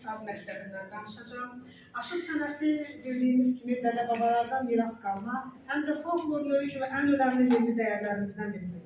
saz məktəbindən danışacağam. Aşıq sənəti bildiyimiz kimi dədə-babalardan miras qalma, həm də folklor növü kimi ən önəmli milli dəyərlərimizdən biridir.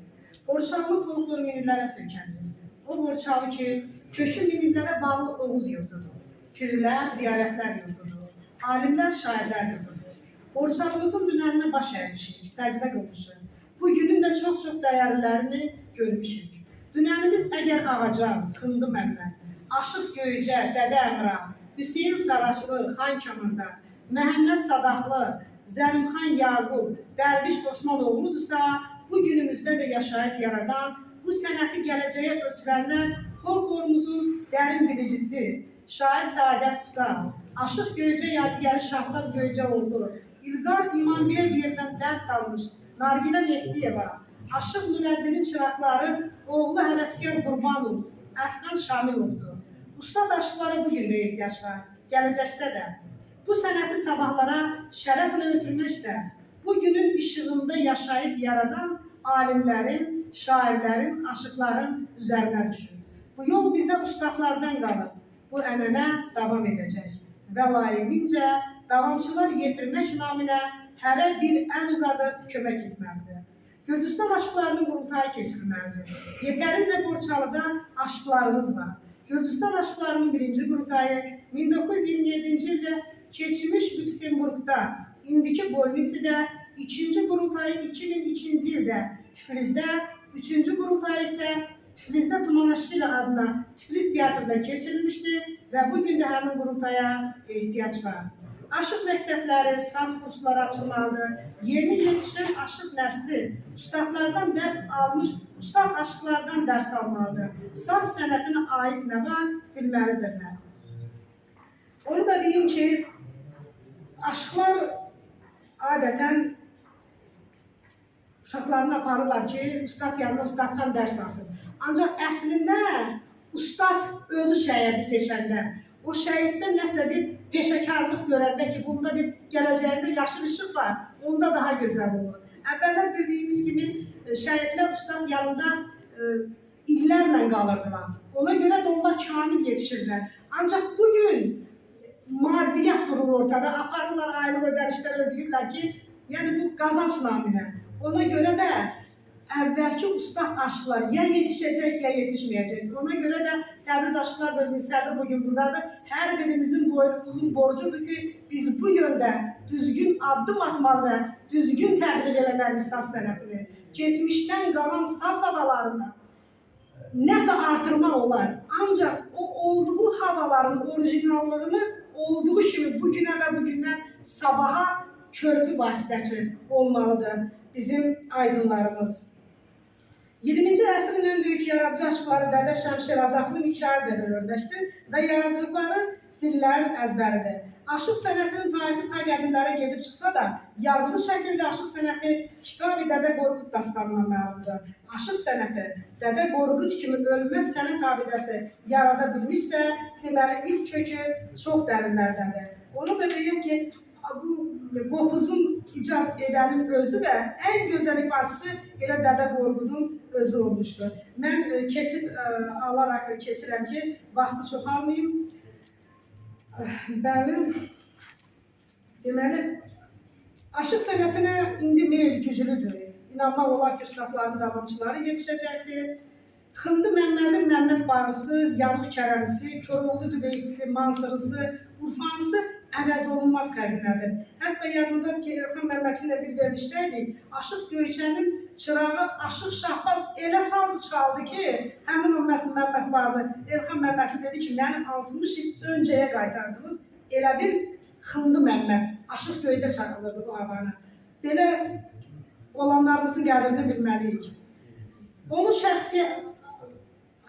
Borçalı folklor minillərə söykənir. O Borçalı ki, kökü minillərə bağlı Oğuz yurdudur. Pirlər, ziyarətlər yurdudur. Alimlər, şairlər yurdudur. Borçalımızın dünəninə baş əymişik, səcdə qılmışıq. Bu günün də çox-çox dəyərlilərini görmüşük. Dünənimiz əgər Ağacan, Xındı Məmməd, Aşıq Göycə, Dədə Əmra, Hüseyin Saraçlı, Xan Kamanda, Məhəmməd Sadaqlı, Zəlimxan Yaqub, Dərviş Osmanoğludursa, bu günümüzdə də yaşayıb yaradan, bu sənəti gələcəyə ötürənlər folklorumuzun dərin bilicisi, şair Saadət Tutan, Aşıq Göycə Yadigarı Şahbaz Göycəoğlu, İlqar İmanverdiyevdən dərs almış Nargilə Mehdiyeva, Aşıq Nurəddinin çıraqları oğlu Həvəskar Qurbanov, Əfqan Şamilovdur. Ustad aşıqlara bu gün də ehtiyac var, gələcəkdə də. Bu sənəti sabahlara şərəflə ötürmək də bu günün işığında yaşayıb yaradan alimlərin, şairlərin, aşıqların üzərinə düşür. Bu yol bizə ustadlardan qalıb. Bu ənənə davam edəcək və layiqincə davamçılar yetirmək naminə hərə bir əl uzadıb kömək etməlidir. Gürcüstan aşıqlarının qurultayı keçirilməlidir. Yetərincə Borçalıda aşıqlarımız var. Gürcüstan aşıqlarının birinci qurultayı 1927-ci ildə keçmiş Lüksemburgda, indiki Bolnisidə, ikinci qurultayı 2002-ci ildə Tiflisdə, üçüncü qurultayı isə Tiflisdə Tumanaşvili adına Tiflis teatrında keçirilmişdir və bu gün də həmin qurultaya ehtiyac var. Aşıq məktəbləri, saz kursları açılmalıdır. Yeni yetişən aşıq nəsli ustadlardan dərs almış, ustad aşıqlardan dərs almalıdır. Saz sənətinə aid nə var bilməlidirlər. Onu da deyim ki, aşıqlar adətən uşaqlarını aparırlar ki, ustad yanına ustaddan dərs alsın. Ancaq əslində ustad özü şəyirdi seçəndə, o şəyirdə nəsə bir peşəkarlıq görəndə ki, bunda bir gələcəyində yaşıl işıq var, onda daha gözəl olur. Əvvəllər bildiyimiz kimi e, şəhidlər ustad yanında e, illərlə qalırdılar. Ona görə də onlar kamil yetişirlər. Ancaq bugün maddiyyat durur ortada, aparırlar aylıq ödənişlər ödəyirlər ki, yəni bu qazanç naminə. Ona görə də əvvəlki ustad aşıqlar ya yetişəcək, ya yetişməyəcək. Ona görə də Təbriz Aşıqlar Bölgəsində bugün buradadır. Hər birimizin boynumuzun borcudur ki, biz bu yöndə düzgün addım atmalı və düzgün təbliğ eləməliyik saz sənətini. Keçmişdən qalan saz havalarını nəsə artırmaq olar. Ancaq o olduğu havaların orijinallığını olduğu kimi bugünə və bugündən sabaha körpü vasitəçi olmalıdır bizim aydınlarımız. 20-ci əsrin ən böyük yaradıcı Dədə Şəmşir Azaflı Mikail də örnəkdir və yaradıcılıqları dillərin əzbəridir. Aşıq sənətinin tarifi ta qədimlərə gedib çıxsa da, yazılı şəkildə aşıq sənəti Kitab-ı Dədə Qorqud dastanına məlumdur. Aşıq sənəti Dədə Qorqud kimi ölməz sənət abidəsi yarada bilmişsə, deməli ilk kökü çox dərinlərdədir. Onu da deyək ki, bu qopuzun icad edənin özü və ən gözəl ifaçısı elə Dədə Qorqudun özü olmuşdur. Mən e, keçid e, alaraq keçirəm ki, vaxtı çox almayım. Eh, Bəli. Deməli, aşıq sənətinə indi meyl güclüdür. İnanmaq olar ki, ustadların davamçıları yetişəcəkdir. Xındı Məmmədin Məmməd Bağısı, Yanıq Kərəmisi, Koroğlu Dübeydisi, Mansırısı, Urfanısı əvəz olunmaz xəzinədir. Hətta yadımdadır ki, Elxan Məmmədinlə bir verilişdəydik. Aşıq Göyçənin çırağı Aşıq Şahbaz elə sazı çaldı ki, həmin o Məmməd Məmməd vardı. Elxan Məmmədin dedi ki, məni 60 il öncəyə qaytardınız. Elə bir Xındı Məmməd, Aşıq Göycə çağırılırdı bu havanı. Belə olanlarımızın qədrini bilməliyik. Onun şəxsi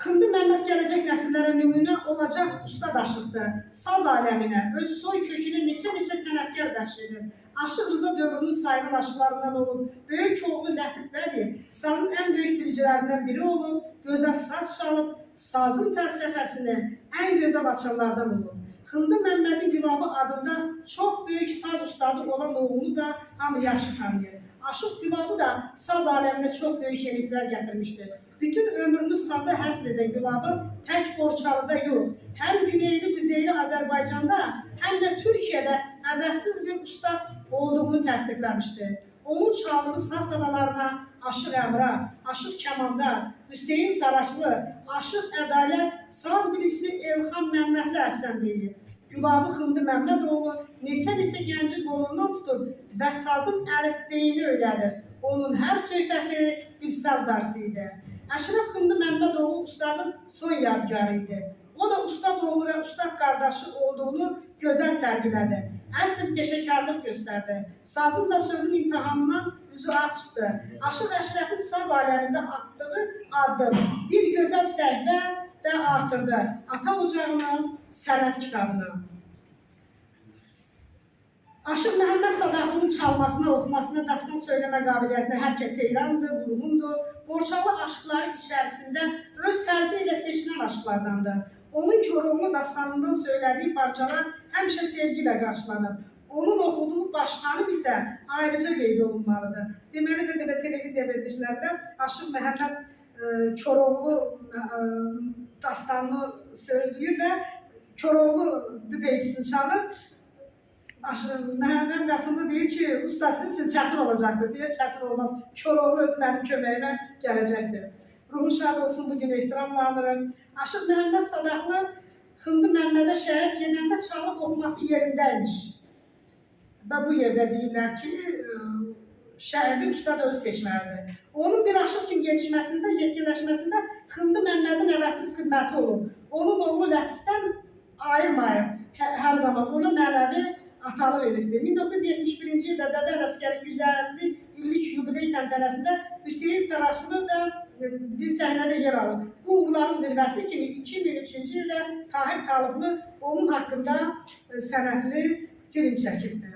Xındı Məmməd gələcək nəsillərə nümunə olacaq ustad aşıqdır. Saz aləminə öz soy kökünə neçə-neçə sənətkar bəxş edir. Aşıq Rıza dövrünün sayılı aşıqlarından olub, böyük oğlu Lətif Vəli sazın ən böyük bilicilərindən biri olub, gözəl saz çalıb, sazın fəlsəfəsini ən gözəl açanlardan olub. Xındı Məmmədin Gülabı adında çox böyük saz ustadı olan oğlunu da hamı yaxşı tanıyır. Aşıq Gülabı da saz aləminə çox böyük yeniliklər gətirmişdi. Bütün ömrünü saza həsr edən Gülabı tək Borçalıda yox, həm Güneyli, Quzeyli Azərbaycanda, həm də Türkiyədə əvəzsiz bir ustad olduğunu təsdiqləmişdi. Onun çaldığı saz havalarına Aşıq Əmra, Aşıq Kəmandar, Hüseyin Saraçlı, Aşıq Ədalət, saz bilgisi Elxan Məmmədli Həsən deyir. Gülabı Xıldı Məmmədoğlu neçə-neçə gənci qolundan tutub və sazın əlifbeyini öyrədir. Onun hər söhbəti bir saz darsı idi. Əşrəf Xıldı Məmmədoğlu ustadın son yadigarı idi. O da ustad oğlu və ustad qardaşı olduğunu gözəl sərgilədi. Əsl peşəkarlıq göstərdi. Sazın və sözün imtahanından üzü ağ çıxdı. Aşıq Əşrəfin saz aləmində atdığı addım bir gözəl səhvə də artırdı. Ata ocağının sənət kitabını. Aşıq Məhəmməd Sadaxovun çalmasına, oxumasına, dastan söyləmə qabiliyyətinə hər kəs heyrandır, vurğundur. Borçalı aşıqları içərisində öz tərzi ilə seçilən aşıqlardandır. Onun Koroğlu dastanından söylədiyi parçalar həmişə sevgi ilə qarşılanır. Onun oxuduğu başqanım isə ayrıca qeyd olunmalıdır. Deməli bir dəfə televiziya verilişlərində Aşıq Məhəmməd e, Koroğlu e, dastanını söyləyir və Koroğlu dübeytisini çalır. Aşırı Məhəmməd Qasımlı deyir ki, usta siz üçün çətin olacaqdır. Deyir, çətin olmaz. Koroğlu öz mənim köməyimə gələcəkdir. Ruhun şad olsun bugün ehtiramla anırım. Aşıq Məhəmməd Sadaqlı Xındı Məmmədə şəhid gedəndə çalıb oxuması yerindəymiş. Və bu yerdə deyirlər ki, şəhidi ustad öz seçməlidir. Onun bir aşıq kimi yetişməsində, yetkinləşməsində Xındı Məmmədin əvəzsiz xidməti olub. Onun oğlu Lətifdən ayırmayıb hə- hər zaman ona mənəvi atalıq edibdir. 1971-ci ildə Dədə Ələsgərin 150 illik yubiley təntənəsində Hüseyin Saraçlı da e, bir səhnədə yer alıb. Bu uğurların zirvəsi kimi 2003-cü ildə Tahir Talıblı onun haqqında e, sənədli film çəkibdir.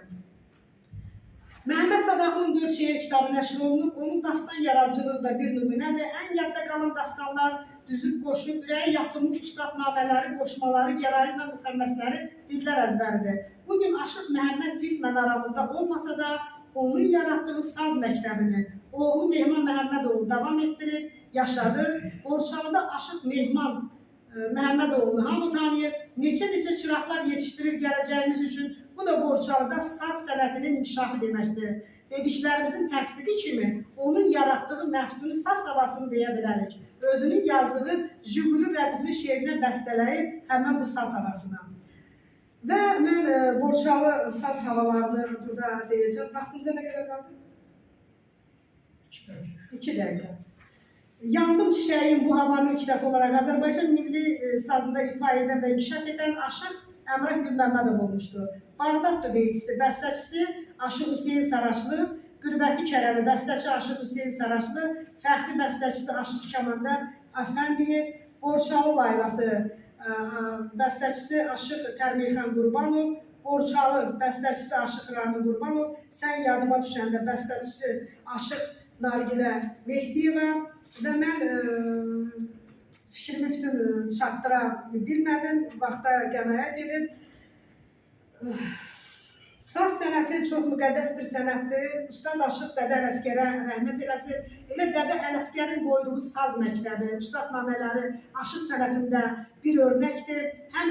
Məhəmməd Sadaqlının dörd şeir kitabı nəşr olunub, onun dastan yaradıcılığı da bir nümunədir. Ən yadda qalan dastanlar düzüb qoşub, ürəyə yatılmış ustadnamələri, qoşmaları, gəraylı və müxəmməsləri dillər əzbəridir. Bugün Aşıq Məhəmməd cismən aramızda olmasa da, onun yaratdığı saz məktəbini oğlu Mehman Məhəmmədoğlu davam etdirir, yaşadır. Borçalıda Aşıq Mehman e, Məhəmmədoğlu hamı tanıyır. Neçə-neçə çıraqlar yetişdirir gələcəyimiz üçün. Bu da Borçalıda saz sənətinin inkişafı deməkdir. Dediklərimizin təsdiqi kimi onun yaratdığı məftuni saz havasını deyə bilərik. Özünün yazdığı Jiguli rədifli şeirinə bəstələyib həmən bu saz havasına. Və mən e, Borçalı saz havalarını burada deyəcəm. Vaxtımıza nə qədər qaldı? İki dəqiqə. Yandım çiçeğim bu havanın ilk dəfə olaraq Azərbaycan milli e, sazında ifa edən və inkişaf edən Aşıq Əmrah Gülməmmədov olmuşdu. Bağdad dübeytisi, bəstəçisi Aşıq Hüseyin Saraçlı, Qürbəti Kərəmi, bəstəçi Aşıq Hüseyin Saraçlı, fəxri bəstəçisi Aşıq Kəmandar Əfəndiyev, Borçalı laylası, ə, ə, bəstəçisi Aşıq Tərmeyxan Qurbanov, Borçalı bəstəçisi Aşıq Rami Qurbanov, Sən yadıma düşəndə bəstəçisi Aşıq Nargilə Mehdiyeva və mən ə, fikrimi bütün ə, çatdıra bilmədim, vaxta qənaət edib. Saz sənəti çox müqəddəs bir sənətdir. Ustad Aşıq Dədə Ələsgərə rəhmət eləsin. Elə Dədə Ələsgərin qoyduğu saz məktəbi, ustadnamələri aşıq sənətində bir örnəkdir. Həm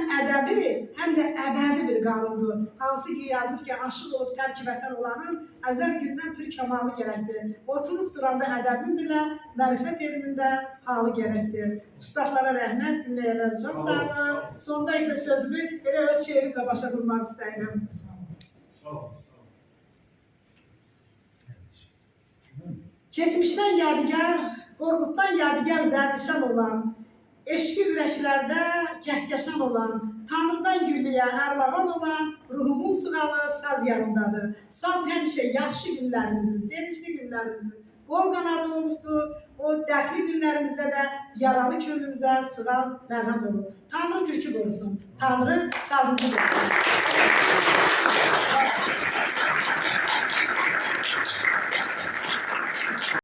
ədəbi, həm də əbədi bir qanundur. Hansı ki yazıb ki, aşıq olub tərk vətən olanın əzəl gündən pür kamalı gərəkdir. Oturub duranda ədəbin bilə, mərifət elmində halı gərəkdir. Ustadlara rəhmət, dinləyənlər çox sağ olun. Sonda isə sözümü elə öz şeirimlə başa vurmaq istəyirəm. Sağ ol. Sağ ol. Keçmişdən yadigar, Qorquddan yadigar zərdişan olan, eşqi ürəklərdə kəhkəşan olan, Tanrıdan gülliyə ərvağan olan ruhumun sığalı saz yanındadır. Saz həmişə yaxşı günlərimizin, sevincli günlərimizin qol qanadı olubdur. O dərdli günlərimizdə də yaralı könlümüzə sığal məlhəm olub. Tanrı türkü qorusun. Tanrı sazıncı qorusun.